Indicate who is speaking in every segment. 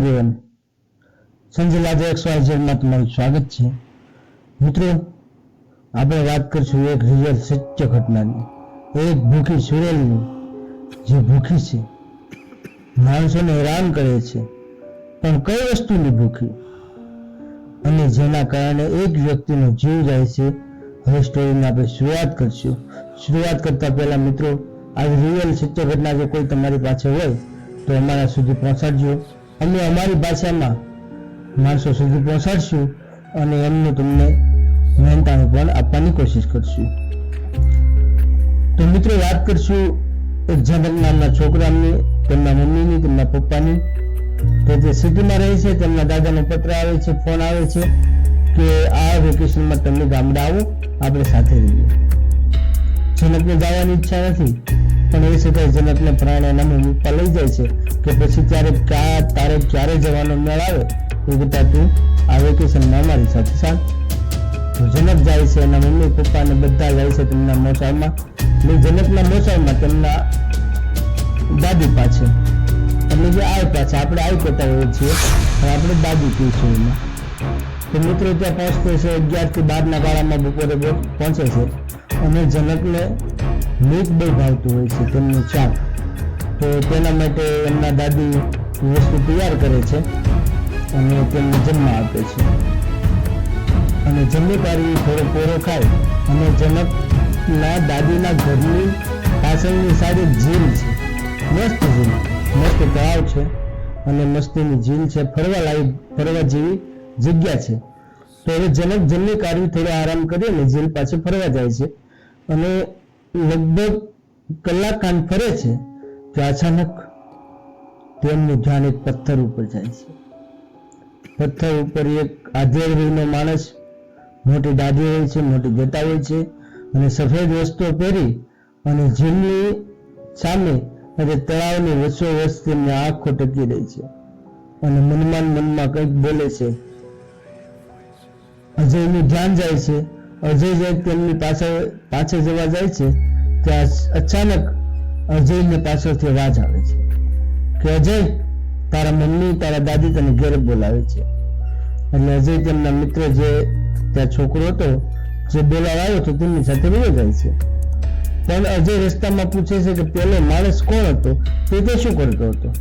Speaker 1: Everyone. Sanjay લાજે X Y ઝેડમાં તમારું સ્વાગત છે. મિત્રો, આપણે વાત કરીશું એક રિયલ સત્ય ઘટનાની. એક ભૂખી સુરેલની. જે ભૂખી છે. માણસોને હેરાન કરે છે. પણ કઈ વસ્તુની ભૂખી? અને જેના કારણે એક વ્યક્તિનો જીવ જાય છે. હવે સ્ટોરીને આપણે શરૂઆત કરીશું. શરૂઆત કરતા પહેલા મિત્રો આવી રિયલ સત્ય ઘટના જો કોઈ તમારી પાસે હોય, તો અમારા સુધી પહોંચાડજો. અમે અમારી ભાષામાં માણસો સુધી પહોંચાડશું અને એમનું તમને મહેનતાણું પણ આપવાની કોશિશ કરશું. તો મિત્રો વાત કરશું એક જનક નામના છોકરાની, તેમના મમ્મીની, તેમના પપ્પાની. તો જે સિટીમાં રહે છે, તેમના દાદાનો પત્ર આવે છે, ફોન આવે છે કે આ વેકેશનમાં તમે ગામડા આવો આપણે સાથે રહીએ. જનકને જવાની ઈચ્છા નથી પણ એ છતાંય જનકને પ્રાણ એના મમ્મી લઈ જાય છે, કે પછી ત્યારે ક્યાં તારે ક્યારે જવાનો મેળ આવે, એ બધા તું આ વેકેશનમાં મારી સાથે તો જનક જાય છે એના મમ્મી પપ્પાને બધા જાય છે તેમના મોસાળમાં. ને જનકના મોસાળમાં તેમના દાદી પાસે. એટલે જે આય પાછા આપણે આવી કહેતા હોઈએ છીએ. અને આપણે દાદી કહીશું એમાં. તો મિત્રો, ત્યાં પહોંચતો છે અગિયારથી બારના ગાળામાં બપોરે પહોંચે છે. અને જનકને મીઠ બહુ ભાવતું હોય છે તેમનું ચાક તો તેના માટે એમના દાદી વસ્તુ તૈયાર કરે છે અને તેમને જન્મ આપે છે. અને જમણી પારી થોડો કોરો ખાય અને જનકના દાદીના ઘરની પાછળની સારી ઝીલ છે. મસ્ત ઝીલ, મસ્ત તળાવ છે અને મસ્તીની ઝીલ છે. ફરવા લાયક, ફરવા જેવી જગ્યા છે. તો હવે જનક જમણી કાઢવી થોડો આરામ કરી ઝીલ પાસે ફરવા જાય છે. અને લગભગ કલાક કાન ફરે છે, તો અચાનક તેમનું ધ્યાન એક પથ્થર ઉપર જાય છે. પથ્થર ઉપર એક આધેડનો માણસ, મોટી દાદી હોય છે, મોટી જટા હોય છે અને સફેદ વસ્તુઓ પહેરી અને ઝીલની સામે અને તળાવની વસો તેમની આંખો ટકી રહી છે. અને મનમાં મનમાં કંઈક બોલે છે. અજયનું ધ્યાન જાય છે. અજય જાય તેમની પાછળ પાછળ જવા જાય છે, ત્યાં અચાનક અજયને પાછળથી અવાજ આવે છે કે અજય, તારા મમ્મી, તારા દાદી તને ઘેર બોલાવે છે. એટલે અજય તેમના મિત્ર જે ત્યાં છોકરો હતો, જે બોલાવા આવ્યો હતો, તેમની સાથે વયો જાય છે. પણ અજય રસ્તામાં પૂછે છે કે પેલો માણસ કોણ હતો? તે તે શું કરતો હતો?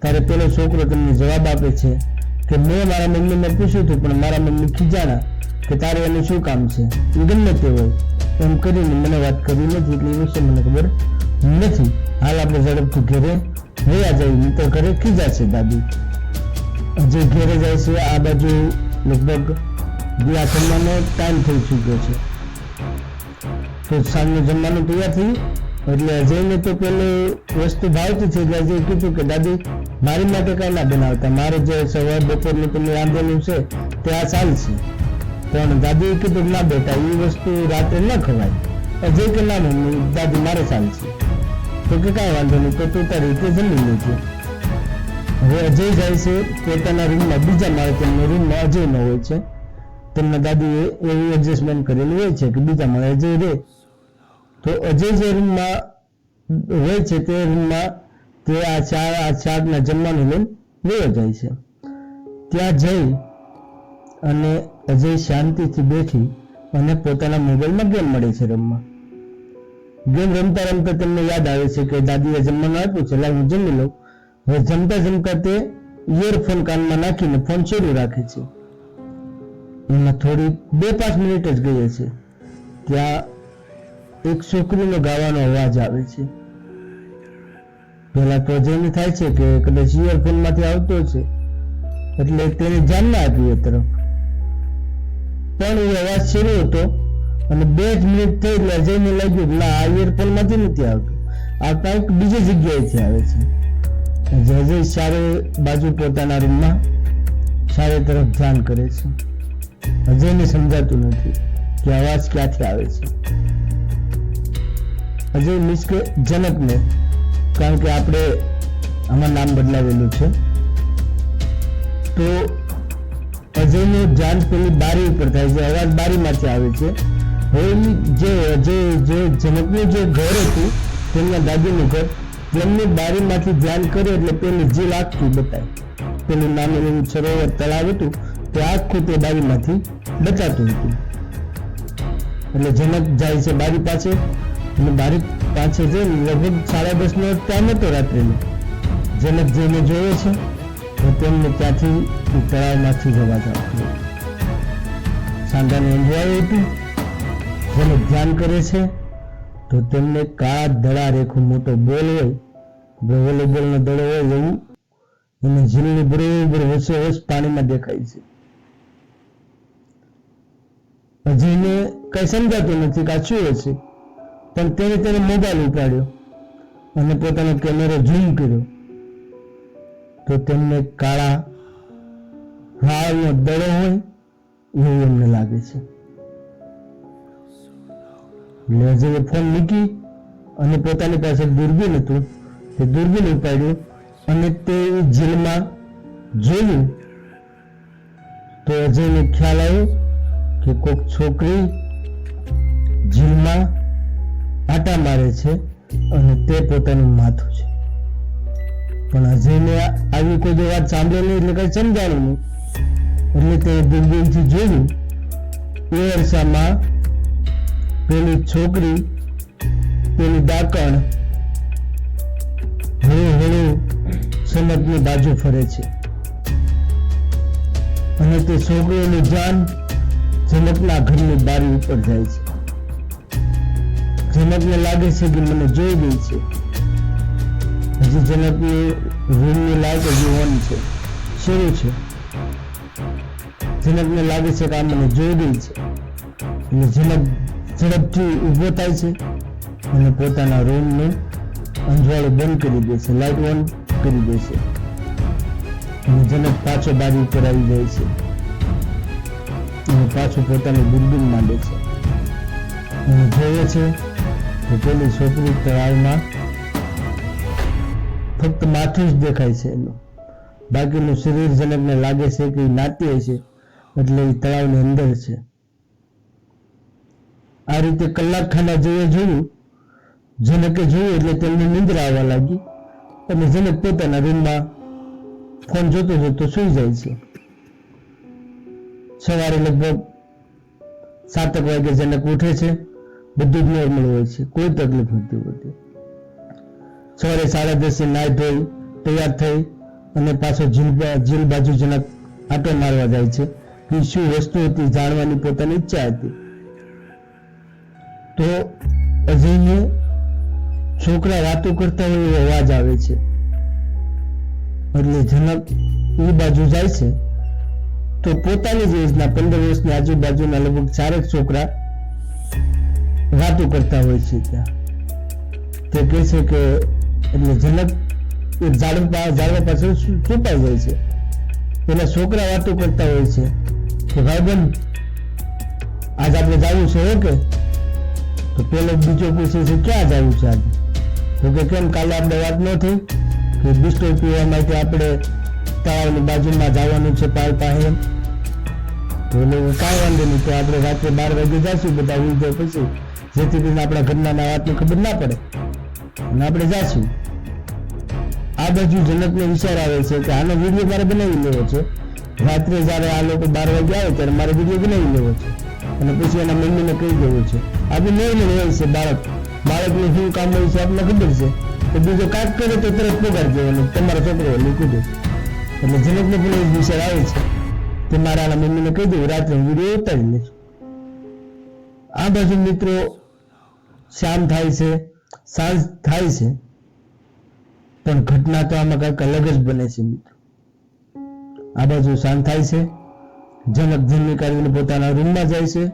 Speaker 1: ત્યારે પેલો છોકરો તેમને જવાબ આપે છે. કે મેં મારા મમ્મીને પૂછ્યું હતું, પણ મારા મમ્મી ખીજાણા કે તારે એનું શું કામ છે? ગમે તે હોય. એમ કરીને મને વાત કરી નથી, એટલે એ વિશે મને ખબર નથી. હાલ આપણે ઝડપથી ઘરે રહ્યા જઈએ. તો ઘરે ખીજાશે દાદી. જે ઘેરે જાય છે, આ બાજુ લગભગ આ જમવાનો ટાઈમ થઈ ચૂક્યો છે. તો સાંજનું જમવાનું તૈયાર થયું એટલે અજયને તો પેલું વસ્તુ ભાવતી છે, એટલે અજય કીધું કે, દાદી, મારી માટે કઈ ના બનાવતા. મારે જે સવાર બપોરનું તમે રાંધેલું છે, તે આ ચાલશે પણ દાદીએ કીધું, ના બેટા એ વસ્તુ રાત્રે ન ખવાય. અજય કે, ના, મમ્મી, દાદી, મારે ચાલશે તો કે, કાંઈ વાંધો નહીં, તો તું તારી રીતે જમી લેજો. હવે અજય જાય છે, પોતાના રૂમમાં, બીજા માળે તેમનો રૂમમાં અજય ન હોય છે. તેમના દાદીએ એવું એડજસ્ટમેન્ટ કરેલું હોય છે કે, બીજા માળે અજય રહે તો અજય જે રૂમમાં રહે છે તે રૂમમાં તે આ ચાર આ ચારના જમવાનું લઈને વયો જાય છે. ત્યાં જઈ અને અજય શાંતિથી બેઠી અને પોતાના મોબાઈલમાં ગેમ મળે છે રમવા. ગેમ રમતા રમતા તેમને યાદ આવે છે કે દાદીએ જમવાનું આપ્યું છે, લાવ હું જમી લઉં. હવે જમતા જમતા તે ઇયરફોન કાનમાં નાખીને ફોન ચાલુ રાખે છે. એમાં થોડી બે પાંચ મિનિટ જ ગઈ છે ત્યાં એક છોકરીનો ગાવાનો અવાજ આવે છે. પેલા તો જેને થાય છે કે કદાચ ઇયરફોનમાંથી આવતો છે, એટલે તેને ધ્યાન ના આપ્યું તરફ. પણ એ અવાજ શરૂ હતો અને બે જ મિનિટ થઈ એટલે અજયને લાગ્યું એટલે આ ઇયરફોનમાંથી નથી આવતો. આ કંઈક બીજી જગ્યાએથી આવે છે. અજય સારે બાજુ પોતાના રૂમમાં સારે તરફ ધ્યાન કરે છે. અજયને સમજાતું નથી કે અવાજ ક્યાંથી આવે છે. અજય મીન્સ કે જનકને કારણ કે આપણે આમાં નામ બદલાવેલું છે. તો અજયનું ધ્યાન પેલી બારી ઉપર થાય છે, અવાજ બારીમાંથી આવે છે. હવે જે અજય, જે જનકનું જે ઘર હતું, તેમના દાદીનું ઘર, તેમની બારીમાંથી ધ્યાન કરે એટલે પેલી જીલ આખી બતાય. પેલું નાનું એવું સરોવર તળાવ હતું, તે આખું તે બારીમાંથી બચાતું હતું. એટલે જનક જાય છે બારી પાસે અને બારી પાસે જે લગભગ સાડા દસ નો ટાઈમ હતો રાત્રિનો. જનક જઈને જોયો છે તો તેમને ત્યાંથી તળાવમાંથી જવા જતું સાંધાને અંજવાયું હતું જેને ધ્યાન કરે છે, તો તેમને કાળા દડા રેખો મોટો બોલ હોય વોલીબોલનો દડો હોય એવું, અને ઝીલની બરોબર વચ પાણીમાં દેખાય છે. હજી એને કઈ સમજાતું નથી કાચું છે? પણ તેને તેને મોબાઈલ ઉપાડ્યો અને પોતાનો કેમેરો ઝૂમ કર્યો. તો તેમને કાળા વાળનો દડો હોય એવું એમને લાગે છે. હજી ફોન મૂકી અને પોતાની પાસે દૂરબીન હતું. તે દૂરબીન ઉપાડ્યું અને તે જેલમાં જોયું. તો અજયને ખ્યાલ આવ્યો કે કોઈક છોકરી જેલમાં આટા મારે છે અને તે પોતાનું માથું છે. પણ અજયને આવી કોઈ વાત સાંભળેલી એટલે કઈ સમજાણું નહીં. એટલે તે દૂરબીનથી જોયું, એ અરસામાં પેલી છોકરી, પેલી ડાકણ હળવું હળવું સમજની બાજુ ફરે છે. અને તે છોકરીઓનું જાન જનકના ઘરની બારી ઉપર જાય છે. જનકને લાગે છે કે મને જોઈ ગઈ છે. હજી જનકની રૂમની લાઈટ હજી ઓન છે. શરૂ છે? જનકને લાગે છે કે આ મને જોઈ ગઈ છે. એટલે જનક ઝડપથી ઊભો થાય છે અને પોતાના રૂમને અંજવાળું બંધ કરી દે છે, લાઈટ ઓન કરી દે છે. અને જનક પાછો બારી ઉપર આવી જાય છે. અને પાછું પોતાની બિલ્ડિંગ માંડે છે. અને જોવે છે પેલી છોકરી તળાવમાં ફક્ત માથું જ દેખાય છે એનું. બાકીનું શરીર જનકને લાગે છે કે નાતી છે એટલે એ તળાવની અંદર છે. આ રીતે કલાક ખાના જેવું જોયું જનકે જોયું એટલે તેમને નિંદ્રા આવવા લાગી. અને જનક પોતાના રૂમમાં ફોન જોતો જોતો સુઈ જાય છે. સવારે લગભગ સાતક વાગે જનક ઉઠે છે બધું જ નોર્મલ હોય છે. કોઈ તકલીફ નથી હોતી. સવારે સાડા દસે નાઈ ધોઈ તૈયાર થઈ અને પાછો જીલ જીલ બાજુ જનક આટો મારવા જાય છે. કે શું વસ્તુ હતી, જાણવાની પોતાની ઈચ્છા હતી. તો અજયને છોકરા વાતો કરતા હોય એવો અવાજ આવે છે. એટલે જનક એ બાજુ જાય છે. તો પોતાની જ એજના પંદર વર્ષની આજુબાજુના લગભગ ચારેક છોકરા વાતો કરતા હોય છે ત્યાં. તે કહે છે કે એટલે જનક ઝાડ ઝાડવા પાછળ છુપાઈ જાય છે. પેલા છોકરા વાતો કરતા હોય છે કે ભાઈબંધ આજ આપણે જવું છે ઓકે તો પેલો બીજો પૂછે છે, ક્યાં જવું છે આજે? તો કે, કેમ કાલે આપણે વાત ન થઈ કે બિસ્ટો પીવા માટે આપણે તળાવની બાજુમાં જવાનું છે પાલ પાસે? તો એટલે કાંઈ વાંધો નહીં તો આપણે રાત્રે બાર વાગે જઈશું બધા ઉઈ જાય પછી. જેથી કરીને આપણા ઘરના વાતની ખબર ના પડે. અને આપણે જાશું. આ બાજુ જનકનો વિચાર આવે છે કે આનો વીડિયો મારે બનાવી લેવો છે. રાત્રે જ્યારે આ લોકો બાર વાગે આવે ત્યારે મારે વીડિયો બનાવી લેવો છે. અને પછી એના મમ્મીને કહી દેવું છે. આ બી નહીં હોય છે બાળક. બાળકનું શું કામ હોય છે આપણને ખબર છે. તો બીજો કાંઈક કરે તો તરત પગાર દેવાનો. તમારો છોકરો હોય કીધું એટલે જનકને પણ એક વિચાર આવે છે કે મારા મમ્મીને કહી દેવું. રાત્રે વીડિયો ઉતારી લઈશ. આ બાજુ મિત્રો શામ થાય છે, સાંજ થાય છે, પણ ઘટના તો આમાં કંઈક અલગ જ બને છે મિત્રો. આ બાજુ શાંત થાય છે, જનક જન્મી કાઢીને પોતાના રૂમમાં જાય છે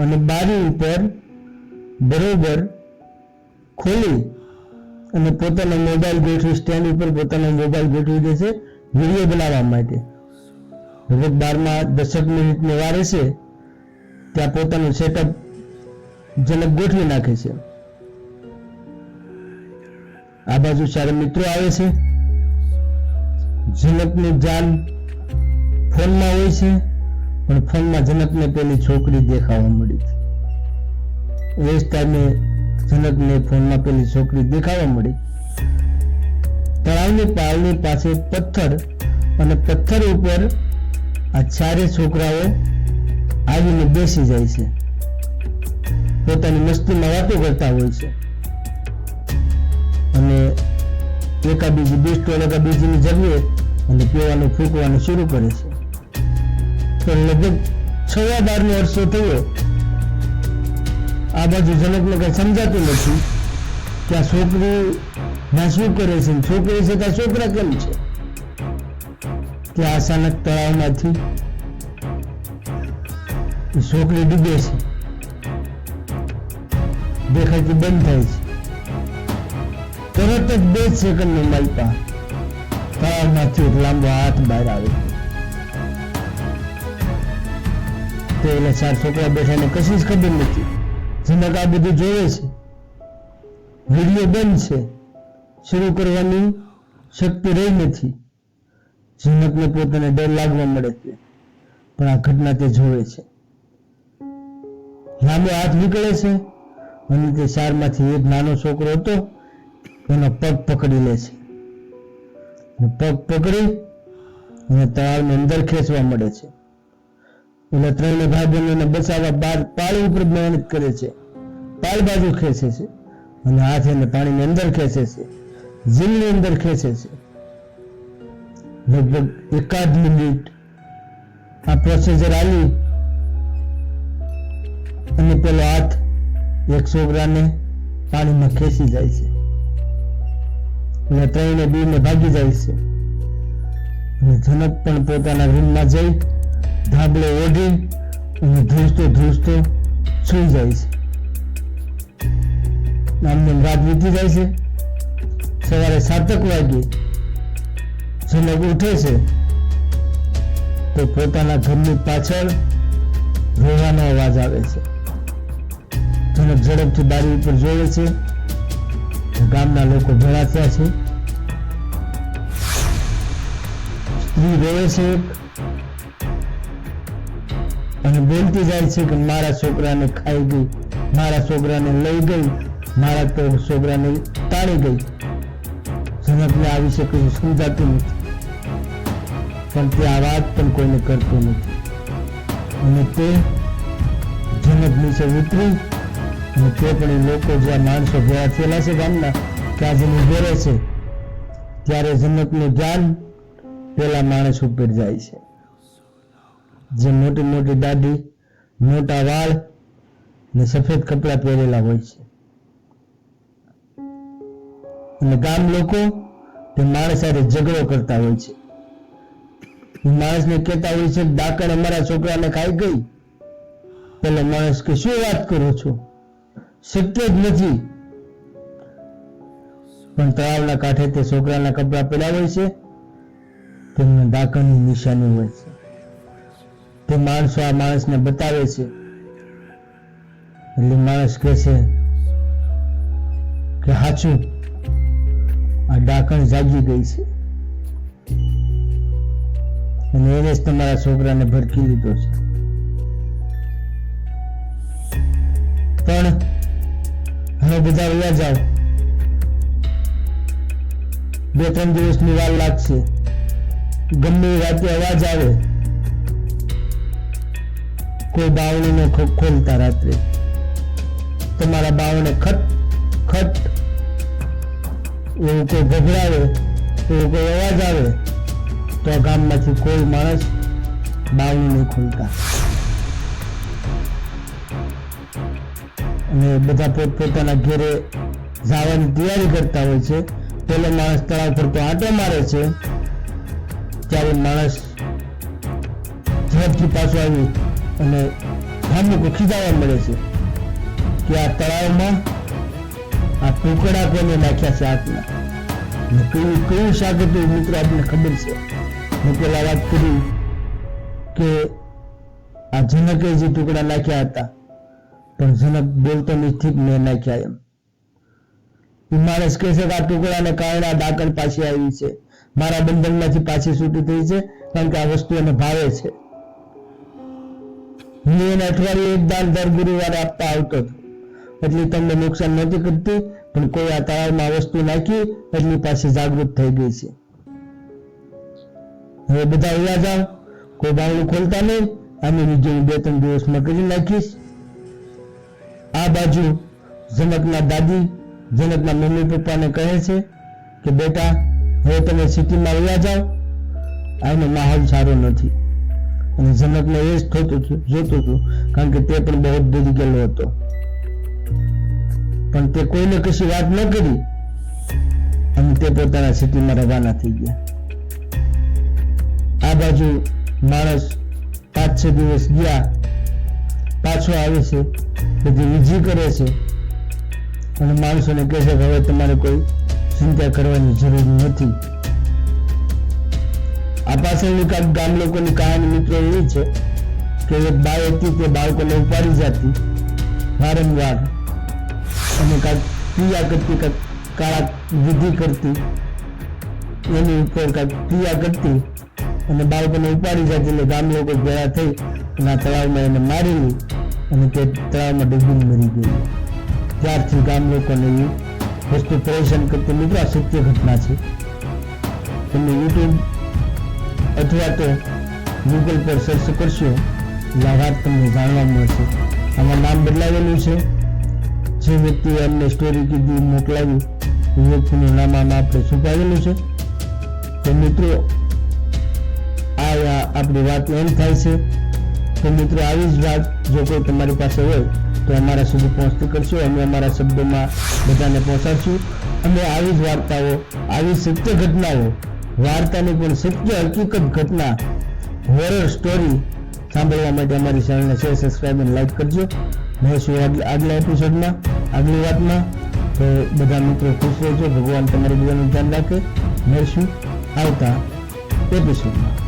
Speaker 1: અને બારી ઉપર બરોબર ખોલી અને પોતાનો મોબાઈલ ગોઠવી સ્ટેન્ડ ઉપર પોતાનો મોબાઈલ ગોઠવી દે છે, વીડિયો બનાવવા માટે. લગભગ બારમાં દસક મિનિટની વારે છે, ત્યાં પોતાનું સેટઅપ જનક ગોઠવી નાખે છે. આ બાજુ ચાર મિત્રો આવે છે. જનકનું જાન ફોનમાં હોય છે, પણ ફોનમાં જનકને પેલી છોકરી દેખાવા મળી છે. એ જ ટાઈમે જનકને ફોનમાં પેલી છોકરી દેખાવા મળી. તળાવની પાળની પાસે પથ્થર અને પથ્થર ઉપર આ ચારે છોકરાઓ આવીને બેસી જાય છે. પોતાની મસ્તીમાં વાતો કરતા હોય છે. અને એકાબીજી બે સ્ટોલ એકાબીજીની જમીએ અને પીવાનું, ફૂંકવાનું શરૂ કરે છે. તો લગભગ છવા બારનો વર્ષો થયો. આ બાજુ જનકને કઈ સમજાતું નથી કે આ છોકરી ના શું કરે છે છોકરી છે ત્યાં છોકરા કેમ છે? કે અચાનક તળાવમાંથી છોકરી ડૂબે છે. દેખાતી બંધ થાય છે. તરત જ બે સેકન્ડ માલપા તળાવમાંથી એક લાંબો હાથ બહાર આવે. તો એટલે ચાર છોકરા બેઠાને કશી જ ખબર નથી. જનક આ બધું જોવે છે. વીડિયો બંધ છે. શરૂ કરવાની શક્તિ રહી નથી. જનકને પોતાને ડર લાગવા મળે છે. પણ આ ઘટના તે જોવે છે. લાંબો હાથ નીકળે છે. અને તે ચારમાંથી એક નાનો છોકરો હતો, એનો પગ પકડી લે છે. પગ પકડી અને તળાવની અંદર ખેંચવા મળે છે. એટલે ત્રણે ભાઈ બહેનોને બચાવવા બાદ પાળી ઉપર મહેનત કરે છે. પાળ બાજુ ખેંચે છે અને હાથ એને પાણીની અંદર ખેંચે છે. જીલની અંદર ખેંચે છે. લગભગ એકાદ મિનિટ આ પ્રોસીજર આવી અને પેલો હાથ એક છોકરાને પાણીમાં ખેંચી જાય છે. અને ત્રણે બીને ભાગી જાય છે. અને જનક પણ પોતાના રૂમમાં જઈ ધાબળે ઓઢી અને ધ્રુસતો ધ્રુસતો સુઈ જાય છે. આમ રાત વીતી જાય છે. સવારે સાતક વાગે જનક ઉઠે છે. તો પોતાના ઘરની પાછળ રોવાનો અવાજ આવે છે. જનક ઝડપથી બારી ઉપર જોવે છે. ગામના લોકો ભેળા થયા છે. સ્ત્રી રોવે છે અને બોલતી જાય છે કે મારા છોકરાને ખાઈ ગઈ, મારા છોકરાને લઈ ગઈ, મારા તો છોકરાને તાળી ગઈ. જનકને આ વિશે કશું સમજાતું નથી. પણ તે આ વાત પણ કોઈને કરતું નથી. અને તે જનક નીચે ઉતરી તે પણ લોકો જ્યાં માણસો ભેગા થયેલા છે ગામના ત્યાં જઈને ઘેરે છે, ત્યારે જન્નતનું ધ્યાન પેલા માણસ ઉપર જાય છે. જે મોટી મોટી દાઢી, મોટા વાળ ને સફેદ કપડા પહેરેલા હોય છે. અને ગામ લોકો તે માણસ સાથે ઝઘડો કરતા હોય છે. માણસને કહેતા હોય છે દાકણ અમારા છોકરાને ખાઈ ગઈ. પેલો માણસ કે, શું વાત કરો છો? શક્ય જ નથી. પણ તળાવના કાંઠે તે છોકરાના કપડા પડ્યા હોય છે. તેમના ડાકણની નિશાની હોય છે. તે માણસો આ માણસને બતાવે છે. એટલે માણસ કહે છે કે હાચું, આ ડાકણ જાગી ગઈ છે. અને એને જ તમારા છોકરાને ભડકી લીધો છે. પણ હવે બધા વયા જાઓ. બે ત્રણ દિવસની વાર લાગશે. ગમે રાતે અવાજ આવે. કોઈ બાવણીને ખોલતા રાત્રે. તમારા બાવણે ખટ ખટ. એવું કોઈ ગભરાવે, એવું કોઈ અવાજ આવે, તો ગામમાંથી કોઈ માણસ બાવણી નહીં ખોલતા. અને બધા પોતપોતાના ઘેરે જવાની તૈયારી કરતા હોય છે. પેલો માણસ તળાવ પર તો આંટો મારે છે. ત્યારે માણસ ઝડપથી પાછો આવી અને ધામુકો ખીજાવા મળે છે કે આ તળાવમાં આ ટુકડા કોને નાખ્યા છે આટલા કયું કયું શાક હતું મિત્રો આપણને ખબર છે. મેં પેલા વાત કરી કે આ જનકે જે ટુકડા નાખ્યા હતા પણ જનક બોલતો નથી મેં નાખ્યા એમ માણસ કહે છે કે આ ટુકડાને કારણે આ ડાકણ પાછી આવી છે. મારા બંધનમાંથી પાછી છૂટી થઈ છે, કારણ કે આ વસ્તુ એને ભાવે છે. હું એને અઠવાડિયે એક દાન દર ગુરુવારે આપતા આવતો હતો. એટલી તમને નુકસાન નથી કરતી, પણ કોઈ આ તળાવમાં વસ્તુ નાખી, એટલી પાસે જાગૃત થઈ ગઈ છે. હવે બધા અહીંયા જાઓ. કોઈ બાવળું ખોલતા નહીં. આની બીજું બે ત્રણ દિવસમાં કરી નાખીશ. આ બાજુ જનકના દાદી, જનકના મમ્મી પપ્પાને કહે છે કે, બેટા, હવે તમે સિટીમાં રહ્યા જાઓ. આનો માહોલ સારો નથી. અને જનકને એ જ થતું જોતું હતું, કારણ કે તે પણ બહુ ડરી ગયેલો હતો. પણ તે કોઈને કશી વાત ન કરી અને તે પોતાના સિટીમાં રવાના થઈ ગયા. આ બાજુ માણસ પાંચ છ દિવસ ગયા, પાછો આવે છે બધી વિધિ કરે છે. અને માણસોને કહે છે કે હવે તમારે કોઈ ચિંતા કરવાની જરૂર નથી. આ પાછળની કાંક ગામ લોકોની કહાની મિત્રો એવી છે કે એક બાય હતી તે બાળકોને ઉપાડી જતી. વારંવાર અને કાંઈક ક્રિયા કરતી, કાંઈક કાળા વિધિ કરતી. એની ઉપર કાંઈક ક્રિયા કરતી અને બાળકોને ઉપાડી જતી એટલે ગામ લોકો ભેળા થઈ અને આ તળાવમાં એને મારેલી અને તે તળાવમાં ડૂબીને મરી ગઈ ત્યારથી ગામ લોકોને એ વસ્તુ પરેશાન કરતી મિત્રો, આ સત્ય ઘટના છે. તમે યુટ્યુબ અથવા તો ગૂગલ પર સર્ચ કરશો એટલે તમને જાણવા મળશે. આમાં નામ બદલાવેલું છે. જે વ્યક્તિએ અમને સ્ટોરી કીધી, મોકલાવી, એ વ્યક્તિનું નામ આમાં આપણે છુપાવેલું છે. તો મિત્રો, આ આપણી વાત એમ થાય છે. તો મિત્રો, આવી જ વાત જો કોઈ તમારી પાસે હોય, તો અમારા સુધી પહોંચતી કરશો. અમે અમારા શબ્દોમાં બધાને પહોંચાડશું. અને આવી જ વાર્તાઓ, આવી સત્ય ઘટનાઓ, વાર્તાની પણ સત્ય હકીકત ઘટના હોરર સ્ટોરી સાંભળવા માટે અમારી ચેનલને શેર સબસ્ક્રાઈબ અને લાઈક કરજો. મળીશું આગલા એપિસોડમાં આગલી વાતમાં, તો બધા મિત્રો ખુશ રહેજો. ભગવાન તમારી બધાનું ધ્યાન રાખે. મળીશું આવતા એપિસોડમાં